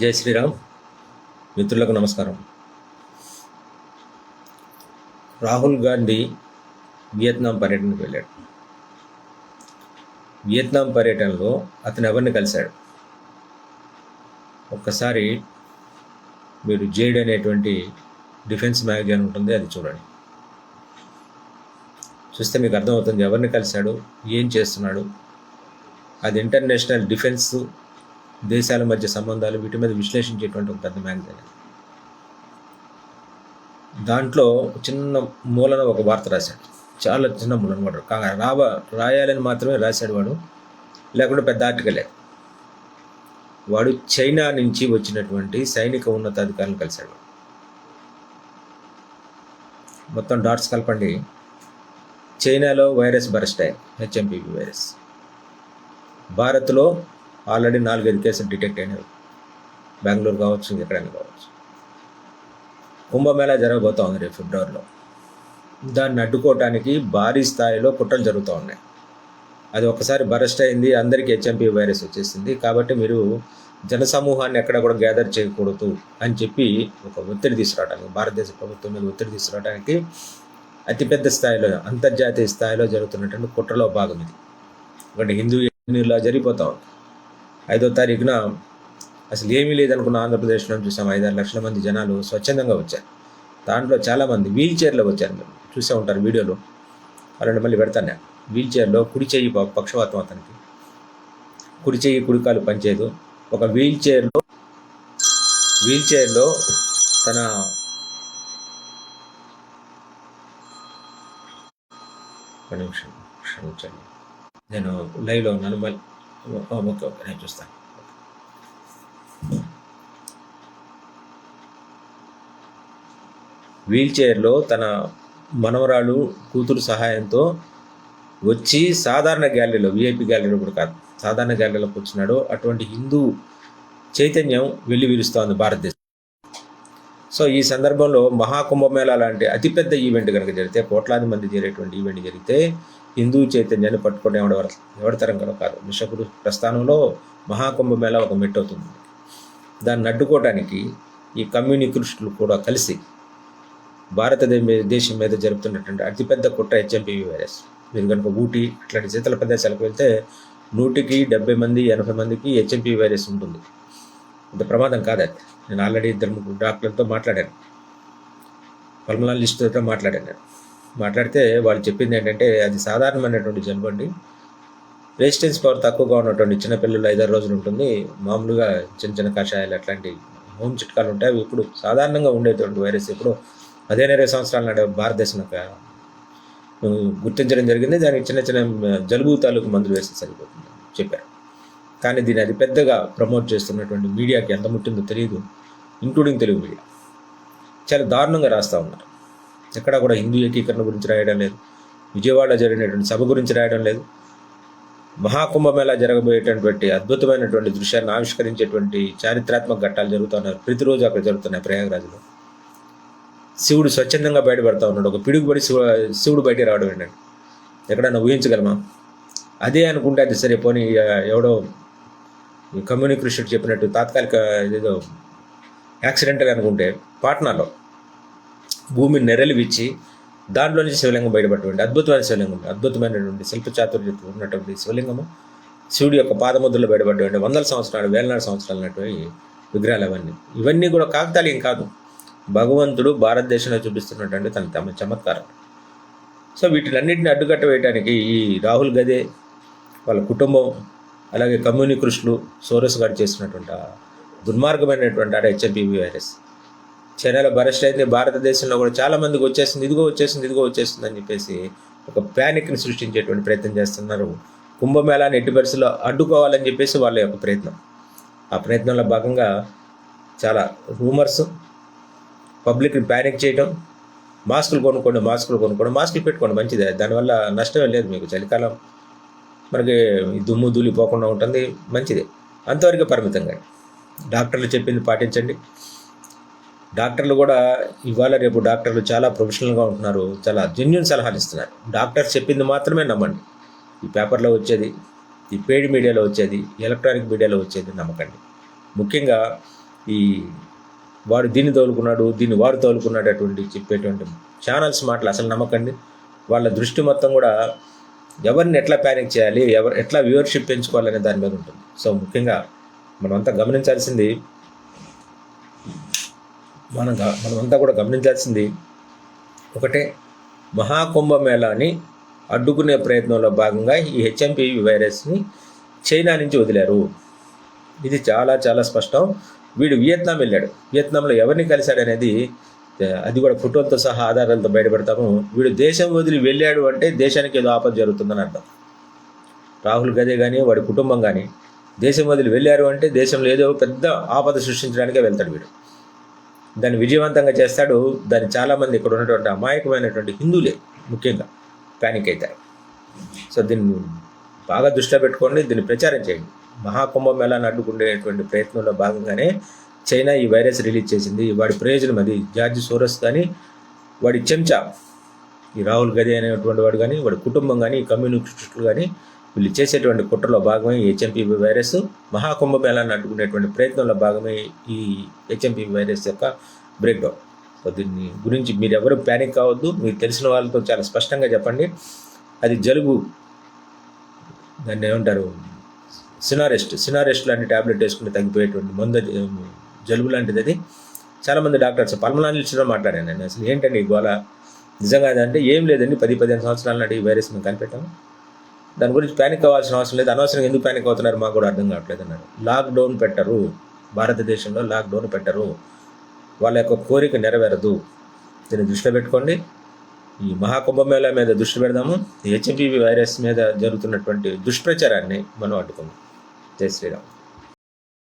జై శ్రీరామ్. మిత్రులకు నమస్కారం. రాహుల్ గాంధీ వియత్నాం పర్యటనకు వెళ్ళాడు. వియత్నాం పర్యటనలో అతను ఎవరిని కలిశాడు? ఒక్కసారి మీరు జేడ్ అనేటువంటి డిఫెన్స్ మ్యాగజైన్ ఉంటుంది అది చూడండి. చూస్తే మీకు అర్థమవుతుంది ఎవరిని కలిశాడు ఏం చేస్తున్నాడు? అది ఇంటర్నేషనల్ డిఫెన్స్ దేశాల మధ్య సంబంధాలు వీటి మీద విశ్లేషించేటువంటి ఒక పెద్ద మ్యాగజైన్. దాంట్లో చిన్న మూలన ఒక వార్త రాశాడు. చాలా చిన్న మూలన వాడు కాగా రావ రాయాలని మాత్రమే రాశాడు వాడు. లేకుంటే పెద్ద ఆర్టికలే వాడు చైనా నుంచి వచ్చినటువంటి సైనిక ఉన్నతాధికారులను కలిశాడు మొత్తం డాట్స్ కలపండి. చైనాలో వైరస్ బరస్ట్ అయ్యాయి హెచ్ఎంపీవి వైరస్. భారత్లో ఆల్రెడీ నాలుగైదు కేసులు డిటెక్ట్ అయినారు. బెంగళూరు కావచ్చు ఎక్కడైనా కావచ్చు. కుంభమేళా జరగబోతా ఉంది రేపు ఫిబ్రవరిలో. దాన్ని అడ్డుకోవటానికి భారీ స్థాయిలో కుట్రలు జరుగుతూ ఉన్నాయి. అది ఒకసారి బరస్ట్ అయింది అందరికీ హెచ్ఎంపీ వైరస్ వచ్చేసింది. కాబట్టి మీరు జనసమూహాన్ని ఎక్కడ కూడా గ్యాదర్ చేయకూడదు అని చెప్పి ఒక ఒత్తిడి తీసుకురావడానికి భారతదేశ ప్రభుత్వం మీద ఒత్తిడి తీసుకురావడానికి అతిపెద్ద స్థాయిలో అంతర్జాతీయ స్థాయిలో జరుగుతున్నటువంటి కుట్రలో భాగం ఇది. ఎందుకంటే హిందూ ఇలా జరిగిపోతా ఉంది. ఐదో తారీఖున అసలు ఏమీ లేదనుకున్న ఆంధ్రప్రదేశ్లో చూసాం ఐదారు లక్షల మంది జనాలు స్వచ్ఛందంగా వచ్చారు. దాంట్లో చాలామంది వీల్ చైర్లో వచ్చారు. మీరు చూసే ఉంటారు వీడియోలో. అలాంటి మళ్ళీ పెడతాను వీల్ చైర్లో కుడి చెయ్యి ప- పక్షవాతం అతనికి. కుడి చెయ్యి కుడికాలు పనిచేయదు. ఒక వీల్ చైర్లో వీల్ చైర్లో తన నిమిషం క్షమించండి. నేను లైవ్లో ఉన్నాను మళ్ళీ ఓకే ఓకే నేను చూస్తాను వీల్చైర్లో తన మనవరాలు కూతురు సహాయంతో వచ్చి సాధారణ గ్యాలరీలో విఐపి గ్యాలరీలో కూడా కాదు సాధారణ గ్యాలరీలో కూర్చున్నాడు. అటువంటి హిందూ చైతన్యం వెళ్ళి విరుస్తోంది భారతదేశం. సో ఈ సందర్భంలో మహాకుంభమేళ లాంటి అతిపెద్ద ఈవెంట్ కనుక జరిగితే కోట్లాది మంది చేరేటువంటి ఈవెంట్ జరిగితే హిందూ చైతన్యాన్ని పట్టుకొని ఎవడ ఎవడతరం గల కాదు. విషగురు ప్రస్థానంలో మహాకుంభమేళా ఒక మెట్టు అవుతుంది. దాన్ని అడ్డుకోవడానికి ఈ కమ్యూనికృష్టులు కూడా కలిసి భారతదేశం దేశం మీద జరుపుతున్నటువంటి అతిపెద్ద కుట్ర హెచ్ఎంపీవీ వైరస్. మీరు కనుక ఊటీ అట్లాంటి శీతల ప్రదేశాలకు వెళ్తే నూటికి డెబ్బై మంది ఎనభై మందికి హెచ్ఎంపీ వైరస్ ఉంటుంది. ఇంత ప్రమాదం కాదు నేను ఆల్రెడీ ఇద్దరు ముగ్గురు డాక్టర్లతో మాట్లాడాను. పల్మనాలజిస్ట్తో మాట్లాడాను. నేను మాట్లాడితే వాళ్ళు చెప్పింది ఏంటంటే అది సాధారణమైనటువంటి జలుబు అండి. రెసిస్టెన్స్ పవర్ తక్కువగా ఉన్నటువంటి చిన్నపిల్లలు ఐదారు రోజులు ఉంటుంది. మామూలుగా చిన్న చిన్న కషాయాలు అట్లాంటి హోమ్ చిట్కాలు ఉంటాయి. అవి ఇప్పుడు సాధారణంగా ఉండేటువంటి వైరస్ ఇప్పుడు పదిహేను ఇరవై సంవత్సరాల నాడు భారతదేశం ఒక గుర్తించడం జరిగింది. దానికి చిన్న చిన్న జలుబు తాలూకు మందులు వేస్తే సరిపోతుంది చెప్పారు. కానీ దీన్ని అది పెద్దగా ప్రమోట్ చేస్తున్నటువంటి మీడియాకి ఎంత ముట్టిందో తెలియదు ఇంక్లూడింగ్ తెలుగు మీడియా. చాలా దారుణంగా రాస్తూ ఉన్నారు. ఎక్కడ కూడా హిందూ ఏకీకరణ గురించి రాయడం లేదు. విజయవాడలో జరిగినటువంటి సభ గురించి రాయడం లేదు. మహాకుంభమేళా జరగబోయేటటువంటి అద్భుతమైనటువంటి దృశ్యాన్ని ఆవిష్కరించేటువంటి చారిత్రాత్మక ఘట్టాలు జరుగుతున్నారు ప్రతిరోజు అక్కడ జరుగుతున్నాయి ప్రయాగరాజులో. శివుడు స్వచ్ఛందంగా బయటపడతా ఉన్నాడు. ఒక పిడుగుబడి శివ శివుడు బయటికి రావడం ఏంటండి? ఎక్కడన్నా ఊహించగలమా? అదే అనుకుంటే అది సరే పోనీ ఎవడో కమ్యూనికేషన్ చెప్పినట్టు తాత్కాలిక ఏదో యాక్సిడెంటల్ అనుకుంటే పాట్నాలో భూమిని నెరలివిచ్చి దాంట్లో నుంచి శివలింగం బయటపడేటువంటి అద్భుతమైన శివలింగం అద్భుతమైనటువంటి శిల్ప చాతుర్యత ఉన్నటువంటి శివలింగము. శివుడి యొక్క పాదముద్రలో బయటపడేటువంటి వందల సంవత్సరాలు వేలనాడు సంవత్సరాలు ఉన్నటువంటి విగ్రహాలు అవన్నీ. ఇవన్నీ కూడా కాకతాళీయం కాదు. భగవంతుడు భారతదేశంలో చూపిస్తున్నటువంటి తన తమ చమత్కారం. సో వీటిలన్నింటిని అడ్డుకట్ట వేయడానికి ఈ రాహుల్ గదే వాళ్ళ కుటుంబం అలాగే కమ్యూనికృష్టులు సోరస్ గారు చేసినటువంటి దుర్మార్గమైనటువంటి ఆడ హెచ్ఎంపీవీ వైరస్ చైనాలో బరెస్ట్ అయింది భారతదేశంలో కూడా చాలా మందికి వచ్చేసింది ఇదిగో వచ్చేసింది ఇదిగో వచ్చేసింది అని చెప్పేసి ఒక ప్యానిక్ని సృష్టించేటువంటి ప్రయత్నం చేస్తున్నారు. కుంభమేళాన్ని ఎట్టి పరిస్థితుల్లో అడ్డుకోవాలని చెప్పేసి వాళ్ళ యొక్క ప్రయత్నం. ఆ ప్రయత్నంలో భాగంగా చాలా రూమర్స్ పబ్లిక్ని ప్యానిక్ చేయడం మాస్కులు కొనుక్కోండి మాస్కులు కొనుక్కోండి మాస్కులు పెట్టుకోండి మంచిదే. దానివల్ల నష్టమే లేదు మీకు చలికాలం. మనకి దుమ్ము ధూళి పోకుండా ఉంటుంది మంచిది. అంతవరకు పరిమితంగా. డాక్టర్లు చెప్పింది పాటించండి. డాక్టర్లు కూడా ఇవాళ రేపు డాక్టర్లు చాలా ప్రొఫెషనల్గా ఉంటున్నారు చాలా జెన్యున్ సలహాలు ఇస్తున్నారు. డాక్టర్ చెప్పింది మాత్రమే నమ్మండి. ఈ పేపర్లో వచ్చేది ఈ పేడ్ మీడియాలో వచ్చేది ఎలక్ట్రానిక్ మీడియాలో వచ్చేది నమ్మకండి. ముఖ్యంగా ఈ వాడు దీన్ని తోలుకున్నాడు దీన్ని వాడు తోలుకున్నాడు అటువంటి చెప్పేటువంటి ఛానల్స్ మాటలు అసలు నమ్మకండి. వాళ్ళ దృష్టి మొత్తం కూడా ఎవరిని ఎట్లా ప్యానిక్ చేయాలి ఎవరు ఎట్లా వ్యూవర్షిప్ పెంచుకోవాలనే దాని మీద ఉంటుంది. సో ముఖ్యంగా మనమంతా గమనించాల్సింది మనం మనమంతా కూడా గమనించాల్సింది ఒకటే మహాకుంభమేళాని అడ్డుకునే ప్రయత్నంలో భాగంగా ఈ హెచ్ఎంపివి వైరస్ని చైనా నుంచి వదిలారు. ఇది చాలా చాలా స్పష్టం. వీడు వియత్నాం వెళ్ళాడు. వియత్నాంలో ఎవరిని కలిశాడనేది అది కూడా ఫోటోలతో సహా ఆధారాలతో బయటపెడతాము. వీడు దేశం వదిలి వెళ్ళాడు అంటే దేశానికి ఏదో ఆపద జరుగుతుందని అర్థం. రాహుల్ గదే కానీ వాడి కుటుంబం కానీ దేశం వదిలి వెళ్ళారు అంటే దేశంలో ఏదో పెద్ద ఆపద సృష్టించడానికే వెళ్తాడు వీడు. దాన్ని విజయవంతంగా చేస్తాడు. దాన్ని చాలామంది ఇక్కడ ఉన్నటువంటి అమాయకమైనటువంటి హిందువులే ముఖ్యంగా ప్యానిక్ అవుతారు. సో దీన్ని బాగా దృష్టిలో పెట్టుకోండి దీన్ని ప్రచారం చేయండి. మహాకుంభమేళాన్ని అడ్డుకునేటువంటి ప్రయత్నంలో భాగంగానే చైనా ఈ వైరస్ రిలీజ్ చేసింది. వాడి ప్రయోజనం అది. జార్జ్ సోరస్ కానీ వాడి చెంచా ఈ రాహుల్ గది అనేటువంటి వాడు కానీ వాడి కుటుంబం కానీ కమ్యూనిస్టులు కానీ వీళ్ళు చేసేటువంటి కుట్రలో భాగమే ఈ హెచ్ఎంపీ వైరస్ మహాకుంభమేళాన్ని అడ్డుకునేటువంటి ప్రయత్నంలో భాగమే ఈ హెచ్ఎంపీ వైరస్ యొక్క బ్రేక్ డౌన్ సో దీన్ని గురించి మీరు ఎవరు ప్యానిక్ కావద్దు. మీకు తెలిసిన వాళ్ళతో చాలా స్పష్టంగా చెప్పండి. అది జలుబు దాన్ని ఏమంటారు? సినారెస్ట్. సినారెస్ట్ లాంటి ట్యాబ్లెట్ వేసుకుని తగ్గిపోయేటువంటి మందు జలుబు లాంటిది అది. చాలామంది డాక్టర్స్ పల్మనాలిస్ట్లో మాట్లాడాను నేను. అసలు ఏంటండి ఈ నిజంగా అదంటే ఏం లేదండి. పది పదిహేను సంవత్సరాల నాటి ఈ వైరస్ మేము కనిపెట్టాము. దాని గురించి ప్యానిక్ అవ్వాల్సిన అవసరం లేదు. అనవసరం ఎందుకు ప్యానిక్ అవుతున్నారు మాకు కూడా అర్థం కావట్లేదు అన్నారు. లాక్డౌన్ పెట్టరు. భారతదేశంలో లాక్డౌన్ పెట్టరు. వాళ్ళ యొక్క కోరిక నెరవేరదు. దీన్ని దృష్టిలో పెట్టుకోండి. ఈ మహాకుంభమేళా మీద దృష్టి పెడదాము. ఈ వైరస్ మీద జరుగుతున్నటువంటి దుష్ప్రచారాన్ని మనం అడ్డుకుందాం. జై శ్రీరామ్.